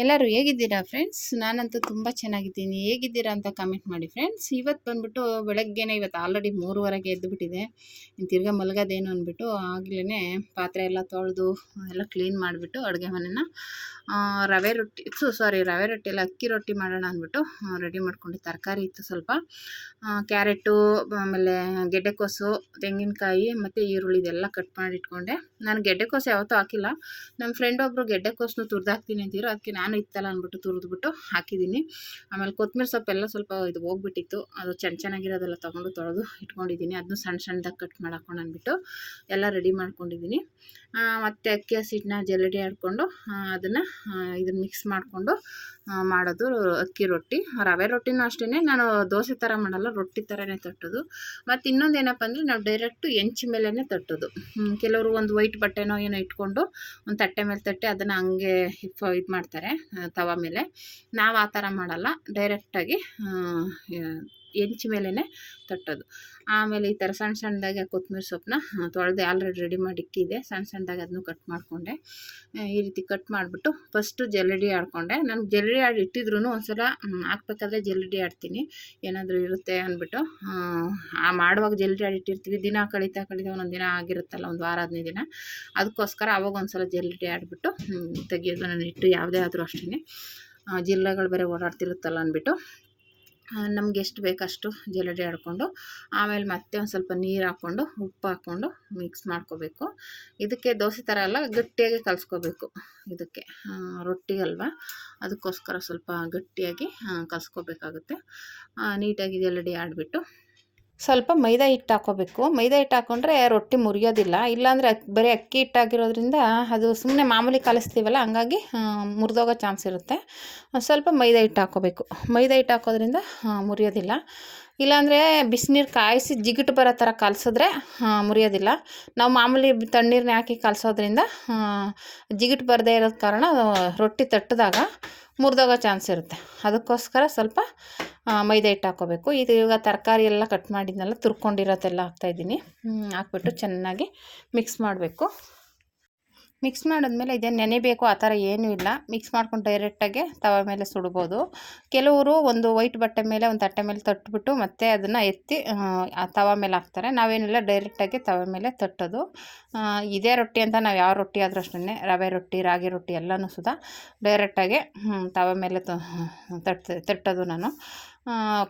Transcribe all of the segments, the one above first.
ಎಲ್ಲರೂ ಹೇಗಿದ್ದೀರಾ ಫ್ರೆಂಡ್ಸ್ ನಾನಂತೂ ತುಂಬ ಚೆನ್ನಾಗಿದ್ದೀನಿ. ಹೇಗಿದ್ದೀರಾ ಅಂತ ಕಮೆಂಟ್ ಮಾಡಿ ಫ್ರೆಂಡ್ಸ್ ಇವತ್ತು ಬಂದುಬಿಟ್ಟು ಬೆಳಗ್ಗೆನೇ ಇವತ್ತು ಆಲ್ರೆಡಿ ಮೂರುವರೆಗೆ ಎದ್ದುಬಿಟ್ಟಿದೆ ತಿರ್ಗಾ ಮಲಗೋದೇನು ಅಂದ್ಬಿಟ್ಟು ಆಗಲೇ ಪಾತ್ರೆ ಎಲ್ಲ ತೊಳೆದು, ಎಲ್ಲ ಕ್ಲೀನ್ ಮಾಡಿಬಿಟ್ಟು ಅಡುಗೆ ಮನೆನ ರವೆ ರೊಟ್ಟಿ, ಸೊ ಸಾರಿ ರವೆ ರೊಟ್ಟಿ ಎಲ್ಲ ಅಕ್ಕಿ ರೊಟ್ಟಿ ಮಾಡೋಣ ಅಂದ್ಬಿಟ್ಟು ರೆಡಿ ಮಾಡಿಕೊಂಡು ತರಕಾರಿ ಇತ್ತು ಸ್ವಲ್ಪ. ಕ್ಯಾರೆಟು, ಆಮೇಲೆ ಗೆಡ್ಡೆಕೋಸು, ತೆಂಗಿನಕಾಯಿ, ಮತ್ತು ಈರುಳ್ಳಿ ಇದೆಲ್ಲ ಕಟ್ ಮಾಡಿಟ್ಕೊಂಡೆ. ನಾನು ಗೆಡ್ಡೆಕೋಸು ಯಾವತ್ತೂ ಹಾಕಿಲ್ಲ. ನಮ್ಮ ಫ್ರೆಂಡ್ ಒಬ್ಬರು ಗೆಡ್ಡೆಕೋಸನ್ನು ತುರ್ದಾಕ್ತೀನಿ ಅಂತಿದ್ರು. ಅದಕ್ಕೆ ನಾನು ಇತ್ತಲ್ಲ ಅಂದ್ಬಿಟ್ಟು ತುರಿದ್ಬಿಟ್ಟು ಹಾಕಿದ್ದೀನಿ. ಆಮೇಲೆ ಕೊತ್ತಂಬರಿ ಸೊಪ್ಪೆಲ್ಲ ಸ್ವಲ್ಪ ಇದು ಹೋಗ್ಬಿಟ್ಟಿತ್ತು. ಅದು ಚೆನ್ನ ಚೆನ್ನಾಗಿರೋದೆಲ್ಲ ತೊಗೊಂಡು ತೊಳೆದು ಇಟ್ಕೊಂಡಿದ್ದೀನಿ. ಅದನ್ನು ಸಣ್ಣ ಸಣ್ಣದಾಗಿ ಕಟ್ ಮಾಡಾಕೊಂಡು ಅಂದ್ಬಿಟ್ಟು ಎಲ್ಲ ರೆಡಿ ಮಾಡ್ಕೊಂಡಿದ್ದೀನಿ. ಮತ್ತು ಅಕ್ಕಿ ಹಸಿಟ್ಟನ್ನ ಜಲ್ಲಡಿ ಆಡಿಕೊಂಡು ಅದನ್ನು ಇದನ್ನು ಮಿಕ್ಸ್ ಮಾಡಿಕೊಂಡು ಮಾಡೋದು ಅಕ್ಕಿ ರೊಟ್ಟಿ, ರವೆ ರೊಟ್ಟಿನೂ ಅಷ್ಟೇ ನಾನು ದೋಸೆ ಥರ ಮಾಡಲ್ಲ, ರೊಟ್ಟಿ ಥರನೇ ತಟ್ಟೋದು. ಮತ್ತು ಇನ್ನೊಂದು ಏನಪ್ಪ ಅಂದರೆ ನಾವು ಡೈರೆಕ್ಟು ಹೆಂಚು ಮೇಲೇ ತಟ್ಟೋದು. ಕೆಲವರು ಒಂದು ವೈಟ್ ಬಟ್ಟೆನೋ ಏನೋ ಇಟ್ಕೊಂಡು ಒಂದು ತಟ್ಟೆ ಮೇಲೆ ತಟ್ಟೆ ಅದನ್ನು ಹಂಗೆ ಇದು ಮಾಡ್ತಾರೆ ತವ ಮೇಲೆ. ನಾವು ಆ ಥರ ಮಾಡಲ್ಲ. ಡೈರೆಕ್ಟಾಗಿ ಹೆಂಚು ಮೇಲೇ ತಟ್ಟೋದು. ಆಮೇಲೆ ಈ ಥರ ಸಣ್ಣ ಸಣ್ಣದಾಗಿ ಕೊತ್ತಂಬರಿ ಸೊಪ್ಪನ್ನ ತೊಳೆದು ಆಲ್ರೆಡಿ ರೆಡಿ ಮಾಡಿ ಇಕ್ಕಿದೆ ಸಣ್ಣ ಸಣ್ಣದಾಗಿ ಅದನ್ನು ಕಟ್ ಮಾಡಿಕೊಂಡೆ. ಈ ರೀತಿ ಕಟ್ ಮಾಡಿಬಿಟ್ಟು ಫಸ್ಟು ಜಲ್ಲಡಿ ಆಡ್ಕೊಂಡೆ. ನಾನು ಜಲ್ಲಡಿ ಆಡಿ ಇಟ್ಟಿದ್ರು ಒಂದ್ಸಲ ಹಾಕ್ಬೇಕಾದ್ರೆ ಜಲ್ಲಡಿ ಆಡ್ತೀನಿ. ಏನಾದರೂ ಇರುತ್ತೆ ಅಂದ್ಬಿಟ್ಟು ಆ, ಮಾಡುವಾಗ ಜಲ್ಲಡಿ ಆಡಿಟ್ಟಿರ್ತೀವಿ ದಿನ ಕಳೀತಾ ಕಳೀತಾ ಒಂದೊಂದು ದಿನ ಆಗಿರುತ್ತಲ್ಲ, ಒಂದು ವಾರ ಹದಿನೈದು ದಿನ. ಅದಕ್ಕೋಸ್ಕರ ಅವಾಗ ಒಂದು ಸಲ ಜಲ್ಲಡಿ ಆಡಿಬಿಟ್ಟು ತೆಗಿಯೋದು. ನಾನು ಇಟ್ಟು ಯಾವುದೇ ಆದರೂ ಅಷ್ಟೇ ಜಿಲ್ಲೆಗಳು ಬೇರೆ ಓಡಾಡ್ತಿರುತ್ತಲ್ಲ ಅಂದ್ಬಿಟ್ಟು ನಮ್ಗೆ ಎಷ್ಟು ಬೇಕಷ್ಟು ಜಲಡಿ ಆಡಿಕೊಂಡು, ಆಮೇಲೆ ಮತ್ತೆ ಒಂದು ಸ್ವಲ್ಪ ನೀರು ಹಾಕ್ಕೊಂಡು ಉಪ್ಪು ಹಾಕ್ಕೊಂಡು ಮಿಕ್ಸ್ ಮಾಡ್ಕೋಬೇಕು. ಇದಕ್ಕೆ ದೋಸೆ ಥರ ಎಲ್ಲ ಗಟ್ಟಿಯಾಗಿ ಕಲಿಸ್ಕೋಬೇಕು ಇದಕ್ಕೆ. ರೊಟ್ಟಿಗಲ್ವ ಅದಕ್ಕೋಸ್ಕರ ಸ್ವಲ್ಪ ಗಟ್ಟಿಯಾಗಿ ಕಲಿಸ್ಕೋಬೇಕಾಗುತ್ತೆ. ನೀಟಾಗಿ ಜಲಡಿ ಆಡಿಬಿಟ್ಟು ಸ್ವಲ್ಪ ಮೈದಾ ಹಿಟ್ಟು ಹಾಕೋಬೇಕು. ಮೈದಾ ಹಿಟ್ಟು ಹಾಕ್ಕೊಂಡ್ರೆ ರೊಟ್ಟಿ ಮುರಿಯೋದಿಲ್ಲ. ಇಲ್ಲಾಂದರೆ ಬರೀ ಅಕ್ಕಿ ಹಿಟ್ಟಾಗಿರೋದ್ರಿಂದ ಅದು ಸುಮ್ಮನೆ ಮಾಮೂಲಿ ಕಲಿಸ್ತೀವಲ್ಲ, ಹಂಗಾಗಿ ಮುರಿದೋಗೋ ಚಾನ್ಸ್ ಇರುತ್ತೆ. ಸ್ವಲ್ಪ ಮೈದಾ ಹಿಟ್ಟು ಹಾಕೋಬೇಕು. ಮೈದಾ ಹಿಟ್ಟು ಹಾಕೋದ್ರಿಂದ ಮುರಿಯೋದಿಲ್ಲ. ಇಲ್ಲಾಂದರೆ ಬಿಸಿನೀರು ಕಾಯಿಸಿ ಜಿಗಿಟು ಬರೋ ಥರ ಕಲಸಿದ್ರೆ ಮುರಿಯೋದಿಲ್ಲ. ನಾವು ಮಾಮೂಲಿ ತಣ್ಣೀರನ್ನ ಹಾಕಿ ಕಲಸೋದ್ರಿಂದ ಜಿಗಿಟು ಬರದೇ ಇರೋ ಕಾರಣ ರೊಟ್ಟಿ ತಟ್ಟಿದಾಗ ಮುರಿದೋಗೋ ಚಾನ್ಸ್ ಇರುತ್ತೆ. ಅದಕ್ಕೋಸ್ಕರ ಸ್ವಲ್ಪ ಮೈದಾ ಹಿಟ್ಟು ಹಾಕೋಬೇಕು. ಇದು ಇವಾಗ ತರಕಾರಿ ಎಲ್ಲ ಕಟ್ ಮಾಡಿದ್ನೆಲ್ಲ, ತುರ್ಕೊಂಡಿರೋದೆಲ್ಲ ಹಾಕ್ತಾಯಿದ್ದೀನಿ ಹಾಕ್ಬಿಟ್ಟು ಚೆನ್ನಾಗಿ ಮಿಕ್ಸ್ ಮಾಡಬೇಕು. ಮಿಕ್ಸ್ ಮಾಡಿದ್ಮೇಲೆ ಇದೇನು ನೆನೆಬೇಕು ಆ ಥರ ಏನೂ ಇಲ್ಲ. ಮಿಕ್ಸ್ ಮಾಡ್ಕೊಂಡು ಡೈರೆಕ್ಟಾಗಿ ತವ ಮೇಲೆ ಸುಡ್ಬೋದು. ಕೆಲವರು ಒಂದು ವೈಟ್ ಬಟ್ಟೆ ಮೇಲೆ, ಒಂದು ತಟ್ಟೆ ಮೇಲೆ ತಟ್ಬಿಟ್ಟು ಮತ್ತೆ ಅದನ್ನು ಎತ್ತಿ ತವ ಮೇಲೆ ಹಾಕ್ತಾರೆ. ನಾವೇನಿಲ್ಲ ಡೈರೆಕ್ಟಾಗಿ ತವ ಮೇಲೆ ತಟ್ಟೋದು. ಇದೇ ರೊಟ್ಟಿ ಅಂತ ನಾವು ಯಾವ ರೊಟ್ಟಿ ಆದರೂ ಅಷ್ಟೇ ರವೆ ರೊಟ್ಟಿ, ರಾಗಿ ರೊಟ್ಟಿ ಎಲ್ಲನೂ ಸುಧಾ ಡೈರೆಕ್ಟಾಗಿ ತವ ಮೇಲೆ ತಟ್ಟೋದು ನಾನು.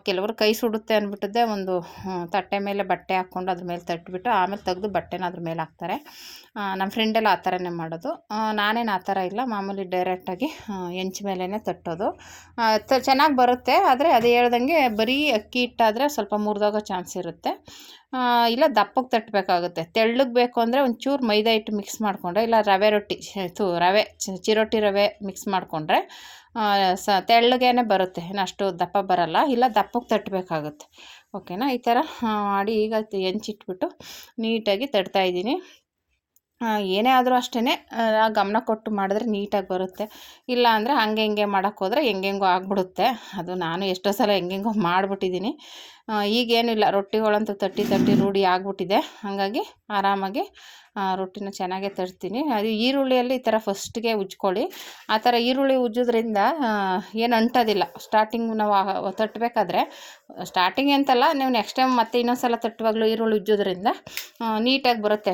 ಕೆಲವರು ಕೈ ಸುಡುತ್ತೆ ಅಂದ್ಬಿಟ್ಟಿದ್ದೆ ಒಂದು ತಟ್ಟೆ ಮೇಲೆ ಬಟ್ಟೆ ಹಾಕ್ಕೊಂಡು ಅದ್ರ ಮೇಲೆ ತಟ್ಬಿಟ್ಟು ಆಮೇಲೆ ತೆಗೆದು ಬಟ್ಟೆನ ಅದ್ರ ಮೇಲೆ ಹಾಕ್ತಾರೆ. ನಮ್ಮ ಫ್ರೆಂಡೆಲ್ಲ ಆ ಥರನೇ ಮಾಡೋದು. ನಾನೇನು ಆ ಥರ ಇಲ್ಲ. ಮಾಮೂಲಿ ಡೈರೆಕ್ಟಾಗಿ ಹೆಂಚ್ ಮೇಲೇ ತಟ್ಟೋದು. ಚೆನ್ನಾಗಿ ಬರುತ್ತೆ. ಆದರೆ ಅದು ಹೇಳ್ದಂಗೆ ಬರೀ ಅಕ್ಕಿ ಹಿಟ್ಟಾದರೆ ಸ್ವಲ್ಪ ಮುರಿದೋಗೋ ಚಾನ್ಸ್ ಇರುತ್ತೆ. ಇಲ್ಲ ದಪ್ಪಕ್ಕೆ ತಟ್ಟಬೇಕಾಗುತ್ತೆ ತೆಳ್ಳಗೆ ಬೇಕು ಅಂದರೆ ಒಂಚೂರು ಮೈದಾ ಹಿಟ್ಟು ಮಿಕ್ಸ್ ಮಾಡಿಕೊಂಡ್ರೆ, ಇಲ್ಲ ರವೆ ರೊಟ್ಟಿ ತು ರವೆ ಚಿರೋಟಿ ರವೆ ಮಿಕ್ಸ್ ಮಾಡಿಕೊಂಡ್ರೆ ಸ, ತೆಳ್ಳಗೇನೆ ಬರುತ್ತೆ. ಏನು ಅಷ್ಟು ದಪ್ಪ ಬರಲ್ಲ. ಇಲ್ಲ ದಪ್ಪಕ್ಕೆ ತಟ್ಟಬೇಕಾಗುತ್ತೆ ಓಕೆನಾ ಈ ಥರ ಮಾಡಿ ಈಗ ಹೆಂಚಿಟ್ಬಿಟ್ಟು ನೀಟಾಗಿ ತಡ್ತಾಯಿದ್ದೀನಿ ಏನೇ ಆದರೂ ಅಷ್ಟೇ ಗಮನ ಕೊಟ್ಟು ಮಾಡಿದ್ರೆ ನೀಟಾಗಿ ಬರುತ್ತೆ. ಇಲ್ಲ ಅಂದರೆ ಹಂಗೆ ಹಿಂಗೆ ಮಾಡೋಕ್ಕೋದ್ರೆ ಹೆಂಗೆಂಗೋ ಆಗ್ಬಿಡುತ್ತೆ. ಅದು ನಾನು ಎಷ್ಟೋ ಸಲ ಹೆಂಗೆಂಗೋ ಮಾಡಿಬಿಟ್ಟಿದ್ದೀನಿ. ಈಗೇನಿಲ್ಲ ರೊಟ್ಟಿಗಳಂತೂ ತಟ್ಟಿ ತಟ್ಟಿ ರೂಢಿ ಆಗಿಬಿಟ್ಟಿದೆ. ಹಾಗಾಗಿ ಆರಾಮಾಗಿ ರೊಟ್ಟಿನ ಚೆನ್ನಾಗೆ ತರ್ತೀನಿ. ಅದು ಈರುಳ್ಳಿಯಲ್ಲಿ ಈ ಥರ ಫಸ್ಟ್ಗೆ ಉಜ್ಕೊಳ್ಳಿ. ಆ ಥರ ಈರುಳ್ಳಿ ಉಜ್ಜೋದ್ರಿಂದ ಏನು ಅಂಟೋದಿಲ್ಲ. ಸ್ಟಾರ್ಟಿಂಗ್ ನಾವು ತಟ್ಟಬೇಕಾದ್ರೆ ಸ್ಟಾರ್ಟಿಂಗ್ ಅಂತಲ್ಲ, ನೀವು ನೆಕ್ಸ್ಟ್ ಟೈಮ್ ಮತ್ತೆ ಇನ್ನೊಂದು ಸಲ ತಟ್ಟುವಾಗಲೂ ಈರುಳ್ಳಿ ಉಜ್ಜೋದ್ರಿಂದ ನೀಟಾಗಿ ಬರುತ್ತೆ.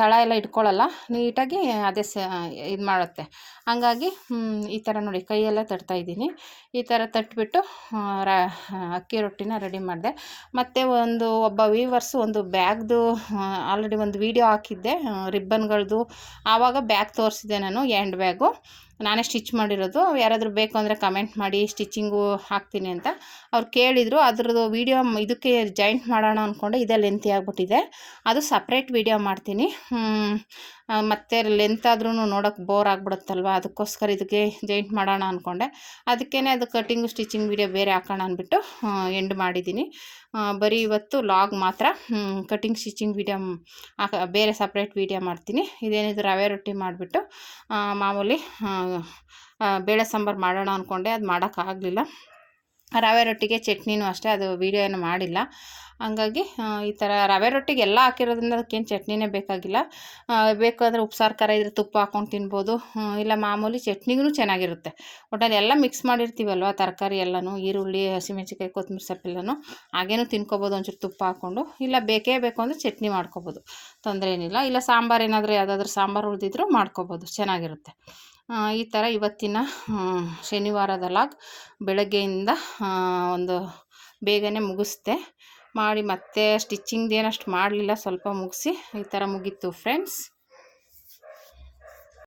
ತಳ ಎಲ್ಲ ಇಟ್ಕೊಳ್ಳಲ್ಲ, ನೀಟಾಗಿ ಅದೇ ಸ, ಇದು ಮಾಡುತ್ತೆ. ಹಂಗಾಗಿ ಈ ಥರ ನೋಡಿ, ಕೈಯೆಲ್ಲ ತಟ್ತಾಯಿದ್ದೀನಿ ಈ ಥರ ತಟ್ಬಿಟ್ಟು ರ, ಅಕ್ಕಿ ರೊಟ್ಟಿನ ರೆಡಿ ಮಾಡಿದೆ ಮತ್ತು ಒಂದು ಒಬ್ಬ ವೀವರ್ಸ್ ಒಂದು ಬ್ಯಾಗ್ದು ಆಲ್ರೆಡಿ ಒಂದು ವೀಡಿಯೋ ಹಾಕಿದ್ದೆ ರಿಬ್ಬನ್ಗಳದ್ದು ಆವಾಗ ಬ್ಯಾಗ್ ತೋರಿಸಿದೆ ನಾನು ಹ್ಯಾಂಡ್ ಬ್ಯಾಗು ನಾನೇ ಸ್ಟಿಚ್ ಮಾಡಿರೋದು. ಯಾರಾದರೂ ಬೇಕು ಅಂದರೆ ಕಮೆಂಟ್ ಮಾಡಿ ಸ್ಟಿಚಿಂಗು ಹಾಕ್ತೀನಿ ಅಂತ. ಅವ್ರು ಕೇಳಿದರು, ಅದ್ರದ್ದು ವೀಡಿಯೋ ಇದಕ್ಕೆ ಜಾಯಿಂಟ್ ಮಾಡೋಣ ಅಂದ್ಕೊಂಡು ಇದೇ ಲೆಂತಿ ಆಗಿಬಿಟ್ಟಿದೆ. ಅದು ಸಪ್ರೇಟ್ ವೀಡಿಯೋ ಮಾಡ್ತೀನಿ. ಮತ್ತು ಲೆಂತ್ ಆದ್ರೂ ನೋಡೋಕ್ಕೆ ಬೋರ್ ಆಗಿಬಿಡುತ್ತಲ್ವ, ಅದಕ್ಕೋಸ್ಕರ ಇದಕ್ಕೆ ಜಾಯಿಂಟ್ ಮಾಡೋಣ ಅಂದ್ಕೊಂಡೆ ಅದಕ್ಕೇ ಅದು ಕಟ್ಟಿಂಗು ಸ್ಟಿಚಿಂಗ್ ವೀಡಿಯೋ ಬೇರೆ ಹಾಕೋಣ ಅಂದ್ಬಿಟ್ಟು ಎಂಡ್ ಮಾಡಿದ್ದೀನಿ. ಬರೀ ಇವತ್ತು ಲಾಗ್ ಮಾತ್ರ. ಕಟಿಂಗ್ ಸ್ಟಿಚಿಂಗ್ ವೀಡಿಯೋ ಬೇರೆ ಸಪ್ರೇಟ್ ವೀಡಿಯೋ ಮಾಡ್ತೀನಿ. ಇದೇನಿದ್ರು ರವೆ ರೊಟ್ಟಿ ಮಾಡಿಬಿಟ್ಟು ಮಾಮೂಲಿ ಬೇಳೆ ಸಾಂಬಾರು ಮಾಡೋಣ ಅಂದ್ಕೊಂಡೆ ಅದು ಮಾಡೋಕ್ಕಾಗಲಿಲ್ಲ ರವೆ ರೊಟ್ಟಿಗೆ ಚಟ್ನಿನೂ ಅಷ್ಟೇ, ಅದು ವೀಡಿಯೋ ಏನು ಮಾಡಿಲ್ಲ. ಹಂಗಾಗಿ ಈ ಥರ ರವೆ ರೊಟ್ಟಿಗೆ ಎಲ್ಲ ಹಾಕಿರೋದ್ರಿಂದ ಅದಕ್ಕೇನು ಚಟ್ನಿನೇ ಬೇಕಾಗಿಲ್ಲ. ಬೇಕು ಅಂದರೆ ಉಪ್ಸಾರು, ಖಾರ ಇದ್ರೆ ತುಪ್ಪ ಹಾಕ್ಕೊಂಡು ತಿನ್ಬೋದು. ಇಲ್ಲ ಮಾಮೂಲಿ ಚಟ್ನಿಗೂ ಚೆನ್ನಾಗಿರುತ್ತೆ. ಒಟ್ಟಲ್ಲಿ ಎಲ್ಲ ಮಿಕ್ಸ್ ಮಾಡಿರ್ತೀವಲ್ವ, ತರಕಾರಿ ಎಲ್ಲನೂ, ಈರುಳ್ಳಿ ಹಸಿಮೆಣಸಿಕಾಯಿ ಕೊತ್ತಂಬರಿ ಸೊಪ್ಪೆಲ್ಲನೂ ಹಾಗೇನೂ ತಿನ್ಕೋಬೋದು, ಒಂಚೂರು ತುಪ್ಪ ಹಾಕ್ಕೊಂಡು ಇಲ್ಲ ಬೇಕೇ ಬೇಕು ಅಂದರೆ ಚಟ್ನಿ ಮಾಡ್ಕೋಬೋದು. ತೊಂದರೆ ಏನಿಲ್ಲ. ಇಲ್ಲ ಸಾಂಬಾರು ಏನಾದರೂ ಯಾವುದಾದ್ರೂ ಸಾಂಬಾರು ಉಳಿದಿದ್ರು ಮಾಡ್ಕೋಬೋದು. ಚೆನ್ನಾಗಿರುತ್ತೆ. ಈ ಥರ ಇವತ್ತಿನ ಶನಿವಾರದ ಲಾಗ್ ಬೆಳಗ್ಗೆಯಿಂದ ಒಂದು ಬೇಗನೆ ಮುಗಿಸ್ದೆ. ಮಾಡಿ ಮತ್ತೆ ಸ್ಟಿಚ್ಚಿಂಗ್ದೇನಷ್ಟು ಮಾಡಲಿಲ್ಲ, ಸ್ವಲ್ಪ ಮುಗಿಸಿ ಈ ಥರ ಮುಗೀತು ಫ್ರೆಂಡ್ಸ್